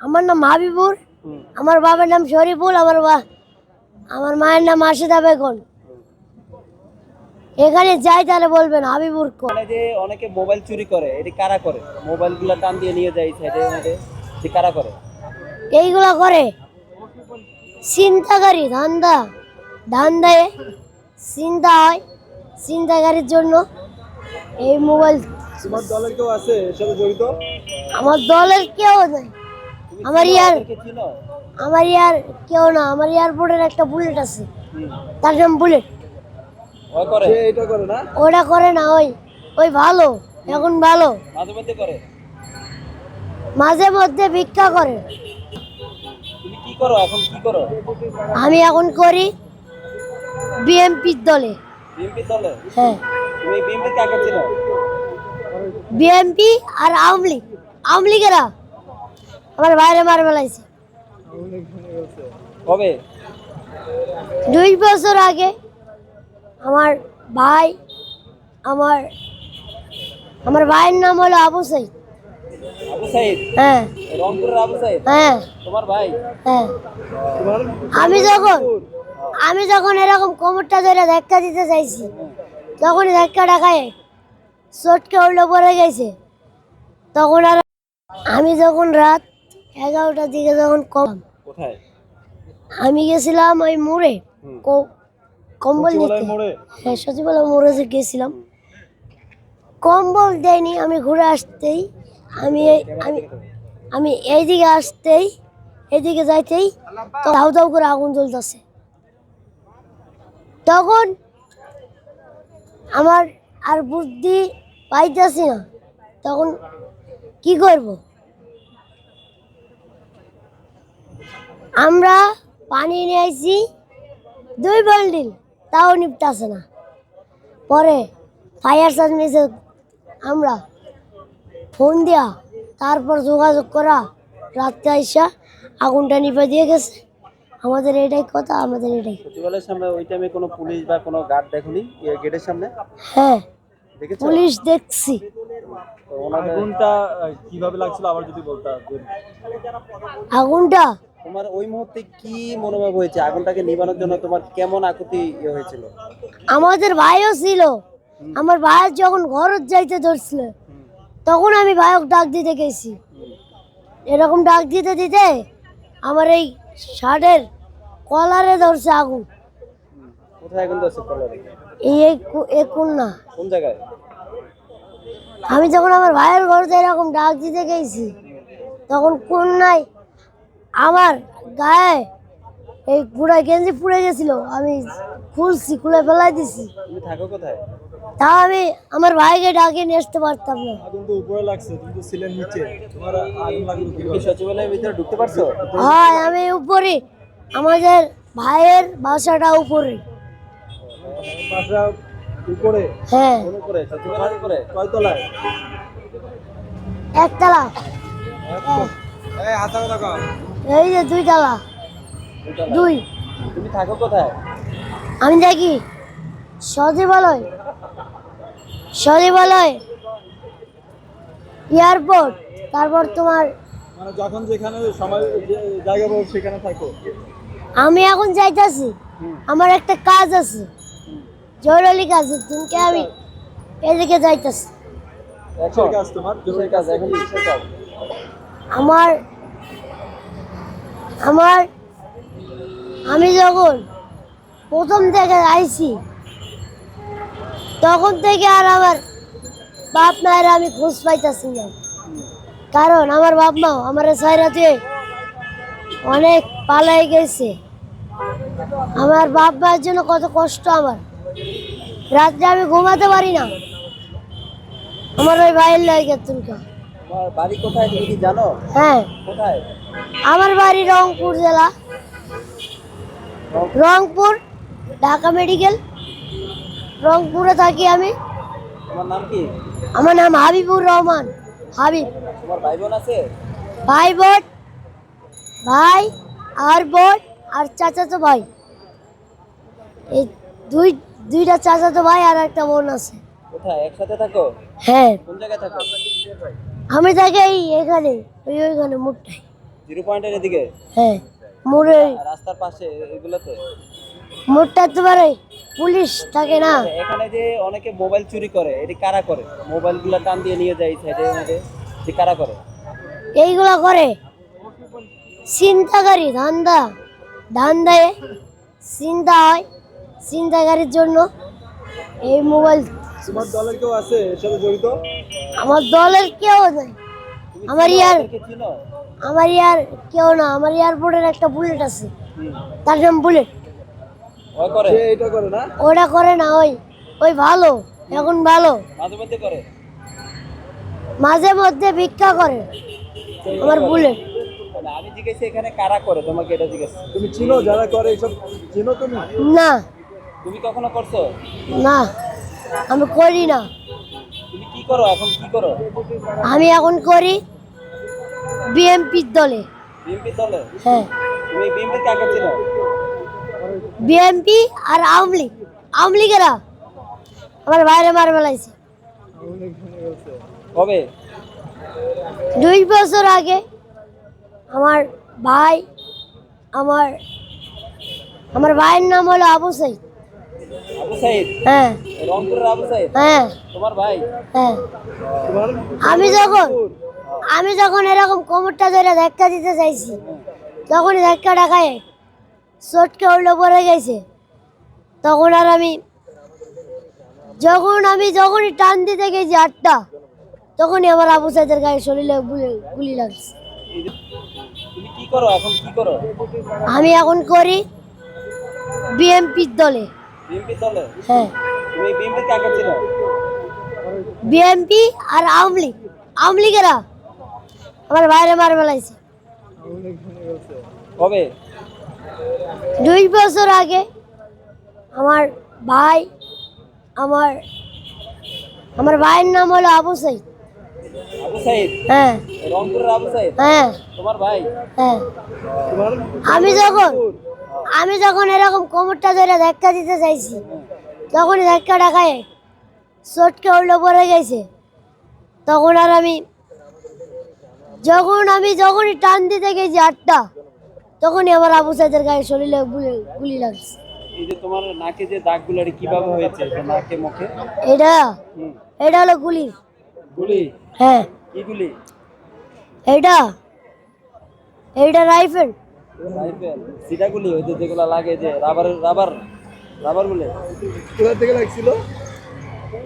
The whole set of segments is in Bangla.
আমার নাম হাবিবুর আমার বাবার নাম শরীফুল আমার বা আমার মায়ের নাম আশিদা বেগম। এখানে যাই তাহলে বলবেন হাবিবুর কোন মানে যে অনেকে মোবাইল চুরি করে এটি কারা করে? মোবাইলগুলা টান দিয়ে নিয়ে যায় সাইডে যে কারা করে? এইগুলা করে চিন্তাকারী ধান্দা। ধান্দায় চিন্তা হয় চিন্তাকারীর জন্য এই মোবাইল তোমার দলের কেউ আছে এর সাথে জড়িত? আমার দলের কেউ নাই। আমার ইয়ার আমার ইয়ার কেউ না আমার এয়ারপোর্টের একটা বুলেট আছে। তার নাম বুলেট ওই করে। এটা করে না? ওটা করে না ওই ওই ভালো এখন ভালো। মাঝে মধ্যে করে। মাঝে মধ্যে ভিক্ষা করে। তুমি কি করো এখন কি করো? আমি এখন করি বিএমপির দলে। হ্যাঁ। বিএমপি আর আওয়ামী লীগ। আওয়ামী লীগেরা? আমার বাইরে মার বেলাইছে কবে? দুই বছর আগে আমার ভাই আমার আমার ভাইয়ের নাম হলো আবু সাইদ। আবু সাইদ? হ্যাঁ। রংপুরের আবু সাইদ? হ্যাঁ। তোমার ভাই? হ্যাঁ। আমি যখন আমি যখন এরকম কোমরটা ধরে ধাক্কা দিতে চাইছি তখন ধাক্কাটা খায় চটকে উল্টো পড়ে গেছে। তখন আর আমি যখন রাত এগারোটার দিকে যখন কম কোথায়? আমি গেছিলাম ওই মোড়ে। কম্বল নিতে। হ্যাঁ সচিবালয় মোড়ে যে গেছিলাম। কম্বল দেয়নি আমি ঘুরে আসতেই। আমি এই- আমি আমি এইদিকে আসতেই এইদিকে যাইতেই ধাউ ধাউ করে আগুন জ্বলতেছে। তখন আমার আর বুদ্ধি পাইতেছি না। তখন কি করব? আমরা পানি নিয়ে আইছি দুই বান্ডিল তাও নিপটাছে না। পরে ফায়ার সার্ভিসে আমরা। ফোন দেওয়া তারপর যোগাযোগ করা রাত্রে আইসা আগুনটা নিভে দিয়ে গেছে। আমাদের এটাই কথা আমাদের এটাই। সচিবালয়ের সামনে ওই টাইমে কোনো পুলিশ বা কোনো গার্ড দেখুনি গেটের সামনে? হ্যাঁ দেখেছ? পুলিশ দেখছি। আগুনটা কীভাবে লাগছিল আবার যদি বলতা আগুনটা তোমার ওই মুহূর্তে কি মনোভাব হয়েছে? আগুনটাকে নিবানোর জন্য তোমার কেমন আকুতি ইয়ে হয়েছিল? আমাদের ভাইও ছিল। আমার ভাইয়ের যখন ঘর যাইতে ধরছিল তখন আমি ভাইক ডাক দিতে গেছি। এরকম ডাক দিতে দিতে আমার এই শার্টের কলারে ধরছে আগুন। কোথায় আগুন ধরছে কলারে? এই কোন না কোন জায়গায়? আমি যখন আমার ভাইয়ের ঘরতে এরকম ডাক দিতে গেছি তখন কোন নাই আমার গায়ে এই পুরা গেঞ্জি পুড়ে গেছিল আমি খুলছি খুলে ফেলাই দিছি। তুমি থাকো কোথায়? তা আমি আমার ভাইকে ডাকিয়ে নিয়ে আসতে পারতাম না। আগুন তো উপরে লাগছে তুমি তো ছিলেন নিচে। তোমার আগুন লাগল কি সচিবালয়ের ভিতরে ঢুকতে পারছ? হয় আমি উপরে আমাদের ভাইয়ের বাসাটা উপরে। বাসা উপরে? হ্যাঁ। সচিবালয়ের উপরে। একতলা। এই হাতা কথা কও এই যে দুই তালা দুই। তুমি থাকো কোথায়? আমি দেখি সচিবালয়। সচিবালয়। এয়ারপোর্ট। তারপর তোমার মানে যখন যেখানে সময় জায়গা পাবো সেখানে থাকো। আমি এখন যাইতাছি। আমার একটা কাজ আছে। জরুরি কাজ আছে। তুমি আমি এদিকে যাইতাছি। কাজ তোমার? কিসের কাজ এখন আমার আমার আমি যখন প্রথম থেকে আইছি তখন থেকে আর আমার বাপ মায়ের আমি খোঁজ পাইতেছি না। কারণ আমার বাপ মা আমার সাইরাতে অনেক পালাই গেছে। আমার বাপ মায়ের জন্য কত কষ্ট আমার। রাত্রে আমি ঘুমাতে পারি না। আমার ওই ভাইয়ের লাগে তুমি বাড়ি কোথায় তুমি কি জানো? হ্যাঁ। কোথায়? আমার বাড়ি রংপুর জেলা। রংপুর ঢাকা মেডিকেল। রংপুরে থাকি আমি। তোমার নাম কি? আমার নাম হাবিবুর রহমান। হাবিব। তোমার ভাই বোন আছে? ভাই বোন ভাই আর বোন আর চাচাতো ভাই। এই দুই দুইটা চাচাতো ভাই আর একটা বোন আছে। কোথায়? একসাথে থাকো? হ্যাঁ। কোন জায়গায় থাকো? আমি থাকি এখানে ওই ওইখানে মুখটাই জিরো পয়েন্টের এদিকে? হ্যাঁ মোড়ে। রাস্তার পাশে এগুলোতে? মোড়টা তোমার ওই পুলিশ থাকে না। এখানে যে অনেকে মোবাইল চুরি করে এটি কারা করে? মোবাইলগুলা টান দিয়ে নিয়ে যায় সাইডে মধ্যে এটি কারা করে? এইগুলা করে। চিন্তাকারী ধান্দা। ধান্দায় চিন্তা হয় চিন্তাকারীর জন্য। এই মোবাইল তোমার দলের কেউ আছে এর সাথে জড়িত? আমার দলের কেউ নাই। আমার ইয়ার- আমার ইয়ার কেউ না আমার এয়ারপোর্টের একটা বুলেট আছে। তার নাম বুলেট। করে? সে করে না? ওটা করে না ওই ওই ভালো এখন ভালো। মাঝে মধ্যে করে? মাঝে মধ্যে ভিক্ষা করে আমার বুলেট। আমি জিজ্ঞেস এখানে কারা করে? তোমাকে এটা জিজ্ঞেস। তুমি চিনো যারা করে এইসব চিনো তুমি? না। তুমি কখনো করছ? না। আমি করি না। করো এখন কি করো? আমি এখন করি বিএমপির দলে। বিএনপি দলে? হ্যাঁ। তুমি বিএনপি কাকে চিনো? বিএমপি আর আওয়ামী লীগ। আওয়ামী লীগেরা আমার বাইরে মার বেলাইছে কবে? দুই বছর আগে আমার ভাই আমার আমার ভাইয়ের নাম হলো আবু সাইদ। হ্যাঁ। হ্যাঁ। তোমার ভাই? হ্যাঁ। আমি যখন আমি যখন এরকম কোমরটা ধরে ধাক্কা দিতে চাইছি তখনই ধাক্কাটা খায় চটকে উল্টো পড়ে গেছে। তখন আর আমি যখন আমি যখনই টান দিতে গেছি আটটা তখনই আমার আবু সাইদের গায়ে শরীরে গুলি লাগছে। আমি এখন করি বিএমপির দলে। হ্যাঁ। বিএমপি আর আওয়ামী লীগ। আওয়ামী লীগেরা আমার বাইরে মার বেলাইছে কবে? দুই বছর আগে আমার ভাই আমার আমার ভাইয়ের নাম হলো আবু সাইদ। আবু সাইদ? হ্যাঁ। রংপুরের আবু সাইদ? হ্যাঁ। তোমার ভাই? হ্যাঁ। আমি যখন আমি যখন এরকম কোমরটা ধরে ধাক্কা দিতে চাইছি তখনই ধাক্কাটা খায়। চটকে উল্টো পড়ে গেছে। তখন আর আমি যখন আমি যখনই টান দিতে গেছি আটটা তখনই আমার আবু সাইদের গায়ে শরীরে গুলি লাগছে। এই যে তোমার নাকে যে দাগগুলো এটা কীভাবে হয়েছে? নাকে মুখে? এটা এটা হলো গুলি। গুলি? হ্যাঁ। কি গুলি? এইটা এইটা রাইফেল। রাইফেল সিধা গুলি ওই যেগুলো লাগে যে রাবার রাবার রাবার গুলি কোথা থেকে লাগছিল?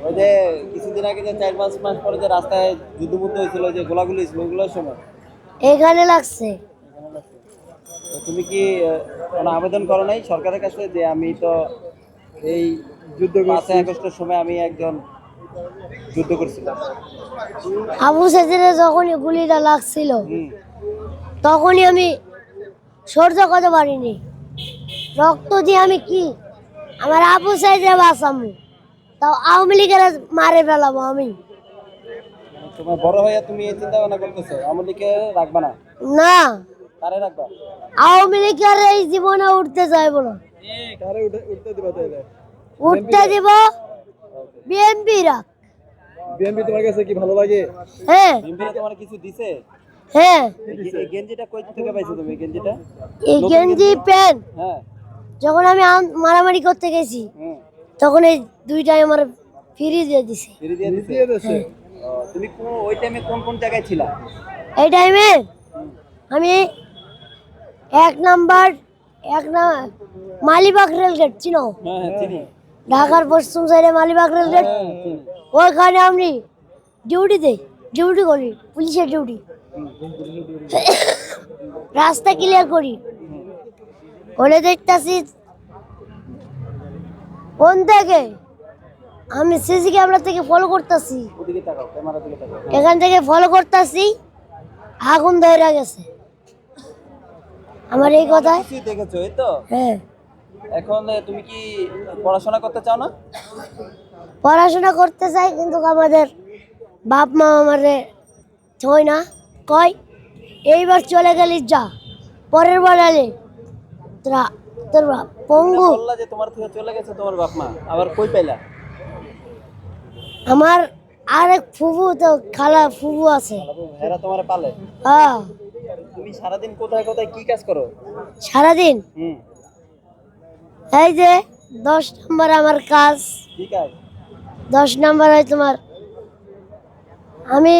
ওই যে কিছুদিন আগে যে চার পাঁচ মাস পরে যে রাস্তায় যুদ্ধ মুদ্ধ হয়েছিল যে গোলাগুলি ছিল ওগুলোর সময়। এখানে লাগছে। তুমি কি কোনো আবেদন করো নাই সরকারের কাছে যে আমি তো এই যুদ্ধ পাঁচই আগস্টের সময় আমি একজন যুদ্ধ করছিলাম? আবু সাইদের যখনই গুলিটা লাগছিল তখনই আমি সহ্য করতে পারিনি। রক্ত দিয়ে আমি কি? আমার আবু সাইজে বাঁচামু। তাও আওয়ামী লীগের মারে ফেলাবো আমি। তোমার বড় তুমি এই চিন্তা ভাবনা করতেছো দিকে রাখবা না? না। কারে রাখবা? আওয়ামী লীগের এই জীবনে উঠতে চাইব না। কারে উঠতে দিবা তাইলে? উঠতে দিব বিএনপিরা বিএনপি তোমার কাছে কি ভালো লাগে? হ্যাঁ। বিম্বিরা তোমার কিছু দিছে? হ্যাঁ। এই গেঞ্জিটা কই থেকে পাইছো তুমি? গেঞ্জিটা? এই গেঞ্জি প্যান্ট। হ্যাঁ। যখন আমি মারামারি করতে গেছি তখন এই দুইটাই আমার ফিরি দিয়ে দিছে। ফিরে দিয়ে দিছে? তুমি কোন ওই টাইমে কোন কোন জায়গায় ছিলা? এই টাইমে আমি এক নাম্বার এক না মালিবাগ রেলগেট চিনো? হ্যাঁ হ্যাঁ চিনি। ঢাকার পশ্চিম সাইডে মালিবাগ রেলগেট হ্যাঁ চিনি। ওইখানে আমি ডিউটি দেই ডিউটি করি পুলিশের ডিউটি রাস্তা ক্লিয়ার করি। ওলে দেখতাছি কোন থেকে? আমি সিসি ক্যামেরা থেকে ফলো করতেছি। ওদিকে তাকাও ক্যামেরা দিকে তাকাও এখান থেকে ফলো করতেছি আগুন ধরে গেছে। আমার এই কিছুই দেখেছ এই তো? হ্যাঁ। এখন তুমি কি পড়াশোনা করতে চাও না? পড়াশোনা করতে চাই কিন্তু আমাদের বাপ মা আমাদের ছয় না। কয় এইবার চলে গেলি যা। পরের বার এলে তোরা তোর বাপ পঙ্গু। বললা যে তোমার থেকে চলে গেছে তোমার বাপ মা আবার কই পাইলা? আমার আরেক ফুফু তো খালা ফুফু আছে। এরা তোমার পালে? হ্যাঁ। তুমি সারাদিন কোথায় কোথায় কি কাজ করো? সারাদিন? হুম। এই যে দশ নম্বর আমার কাজ। কি কাজ? দশ নম্বর হয় তোমার আমি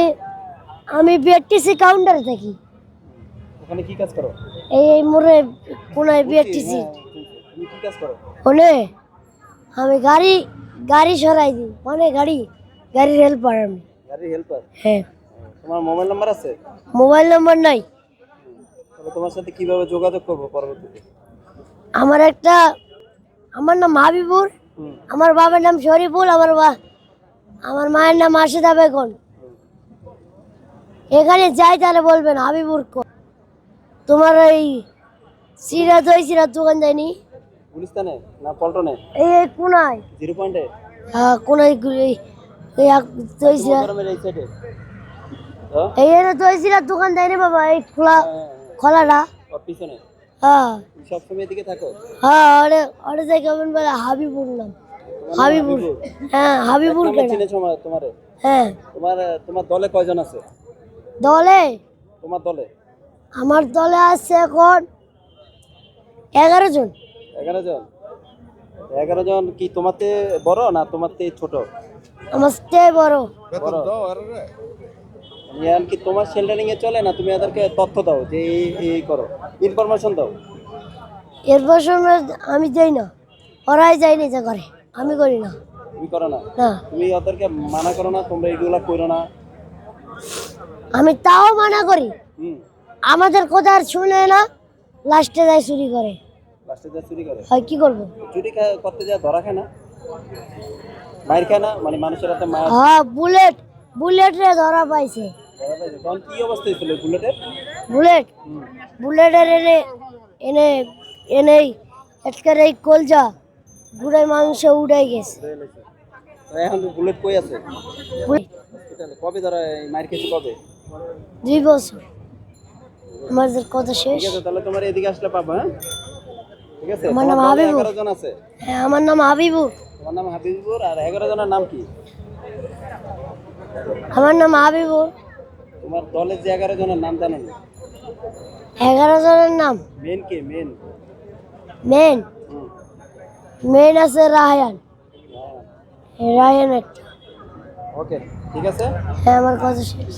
আমি বিআরটিসি কাউন্টারে থাকি। ওখানে কি কাজ করো? এই এই মোড়ে কোনায় বিআরটিসি হ্যাঁ, তুমি কি কাজ করো? ওনে আমি গাড়ি গাড়ি সরাই দিই। মানে গাড়ি গাড়ির হেল্পার আমি। গাড়ির হেল্পার হ্যাঁ। তোমার মোবাইল নাম্বার আছে? মোবাইল নম্বর নাই। তাহলে তোমার সাথে কীভাবে যোগাযোগ করব পরবর্তীতে? আমার একটা আমার নাম হাবিবুর আমার বাবার নাম শরীফুল আমার বা আমার মায়ের নাম আশিদা বেগম। এখানে যাই তাহলে বলবেন হাবিবুর তোমার ওই সিরাত ওই সিরাত দোকান যায়নি? গুলিস্তানে না পল্টনে? এই এই কোনায়। জিরো পয়েন্টে? হ্যাঁ কোনায় এই এই ওই সিরাত এই সাইডে হ্যাঁ? তো ওই দোকান বাবা এই খোলা হ্যাঁ, খোলাটা। পিছনে? হ্যাঁ। তুমি সবসময় এদিকে থাকো? হ্যাঁ ওরে ওরে যাই কেমন বলে হাবিবুর নাম। হাবিবুর হ্যাঁ হাবিবুর তোমার? হ্যাঁ। তোমার তোমার দলে কয়জন আছে? দলে? তোমার দলে? আমার দলে আছে এখন এগারো জন। এগারো জন? এগারো জন কি তোমাতে বড় না তোমাতে ছোট? আমার স্টে বড়। বড় ইয়ান কি তোমার সেন্টারিং এ চলে না তুমি এদেরকে তথ্য দাও যে এই এই করো। ইনফরমেশন দাও। সময় আমি যাই না। ওরাই যাই না যা করে। আমি করি না। তুমি করো না? না। তুমি ওদেরকে মানা করো না তোমরা এগুলা করো না। আমি তাও মানা করি। আমাদের কথা আর শুনে না লাস্টে যায় চুরি করে। লাস্টে যা চুরি করে? হয় কি করব? চুরি করতে যা ধরা খায় না? মায়ের খায় না? মানে মানুষের হাতে মায়ের হ্যাঁ বুলেট বুলেট রে ধরা পাইছে। তখন কি অবস্থায় ছিল বুলেটের বুলেট বুলেটের এনে এনে এনেই আজকের এই কলজা গুড়াই মাংস উড়াই গেছে। এখন বুলেট কই আছে? কবে ধরা এই খেয়েছে কবে? দুই বছর। আমাদের কথা শেষ। ঠিক আছে তাহলে তোমার এদিকে আসলে পাবো হ্যাঁ? ঠিক আছে আমার নাম হাবিবুর। জন আছে? হ্যাঁ আমার নাম হাবিবুর। তোমার নাম হাবিবুর আর এগারো জনের নাম কি? আমার নাম হাবিবুর। তোমার দলের যে এগারো জনের নাম জানো না? এগারো জনের নাম? মেন কে? মেন। মেন? মেন আছে রায়ান। রায়ান একটা। ওকে ঠিক আছে? হ্যাঁ আমার কথা শেষ।